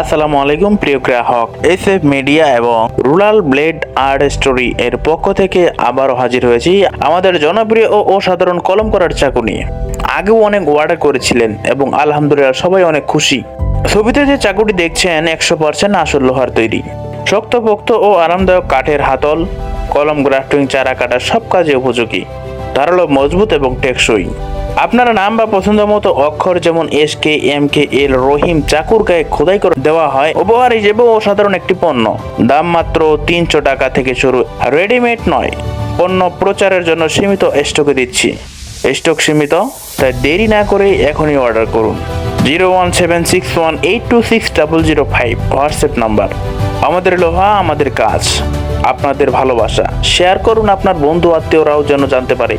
আসসালামু আলাইকুম, প্রিয় গ্রাহক। এস এফ মিডিয়া এবং রুরাল ব্লেড আর্ট স্টোরি এর পক্ষ থেকে আবারও হাজির হয়েছি আমাদের জনপ্রিয় ও অসাধারণ কলম করার চাকু নিয়ে। আগেও অনেক অর্ডার করেছিলেন এবং আলহামদুলিল্লাহ সবাই অনেক খুশি। ছবিতে যে চাকুটি দেখছেন, একশো পার্সেন্ট আসল লোহার তৈরি। শক্তপোক্ত ও আরামদায়ক কাঠের হাতল, কলম গ্রাফটিং, চারা কাটা সব কাজে উপযোগী। ধারালো মজবুত এবং টেকসই। আপনারা নাম বা পছন্দ মতো অক্ষর যেমন এস কে এম কে এল রহিম চাকুর গায়ে খোদাই করে দেওয়া হয়। উপহার হিসেবে অসাধারণ একটি পণ্য। দাম মাত্র তিনশো টাকা থেকে শুরু। রেডিমেড নয়। পণ্য প্রচারের জন্য সীমিত স্টকে দিচ্ছি। স্টক সীমিত, তাই দেরি না করে এখনই অর্ডার করুন। Zero one seven six one eight two six double zero five WhatsApp number. আমাদের লোহা, আমাদের কাজ। আপনাদের ভালোবাসা। শেয়ার করুন আপনার বন্ধু আত্মীয়রাও যেন জানতে পারে।